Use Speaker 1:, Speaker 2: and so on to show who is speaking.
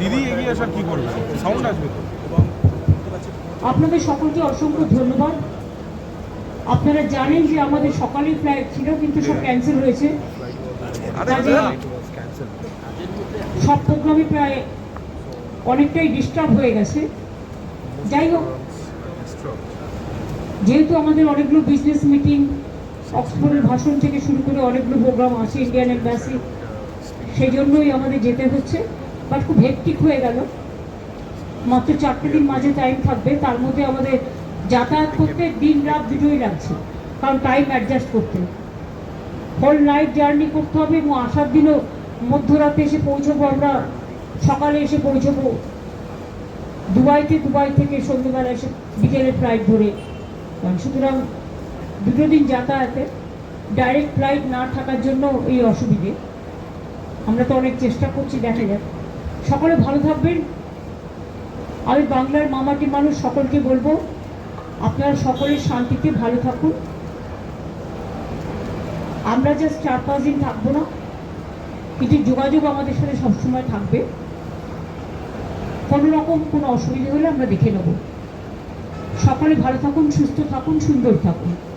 Speaker 1: দিদি
Speaker 2: এগিয়ে আসার কি করবে? সাউন্ড আসবে
Speaker 3: আপনাদের সকলকে অসংখ্য ধন্যবাদ। আপনারা জানেন যে আমাদের সকালের ফ্লাইট ছিল কিন্তু সব ক্যান্সেল হয়েছে। সব প্রোগ্রামে প্রায় অনেকটাই ডিস্টার্ব হয়ে গেছে। যাই হোক, যেহেতু আমাদের অনেকগুলো বিজনেস মিটিং অক্সফোর্ডের ভাষণ থেকে শুরু করে অনেকগুলো প্রোগ্রাম আছে ইন্ডিয়ান এম্বাসি সেই জন্যই আমাদের যেতে হচ্ছে। বাট খুব হেক্টিক হয়ে গেল। মাত্র চারটে দিন মাঝে টাইম থাকবে। তার মধ্যে আমাদের যাতায়াত করতে দিন রাত দুটোই লাগছে। কারণ টাইম অ্যাডজাস্ট করতে। হোল নাইট জার্নি করতে হবে এবং আসার দিনও মধ্যরাতে এসে পৌঁছবো, আমরা সকালে এসে পৌঁছবো। দুবাইতে, দুবাই থেকে সন্ধ্যেবেলা এসে বিকেলের ফ্লাইট ধরে। সুতরাং দুটো দিন যাতায়াতে ডাইরেক্ট ফ্লাইট না থাকার জন্য এই অসুবিধে। আমরা তো অনেক চেষ্টা করছি, দেখা যাক। সকলে ভালো থাকবেন। আমি বাংলার মামাটি মানুষ, সকলকে বলব, আপনারা সকলে শান্তিতে ভালো থাকুন। আমরা জাস্ট চার পাঁচ দিন থাকব না। কিছু যোগাযোগ আমাদের সাথে সবসময় থাকবে। কোনো রকম কোনো অসুবিধা হলে আমরা দেখে নেব। সকলে ভালো থাকুন, সুস্থ থাকুন, সুন্দর থাকুন।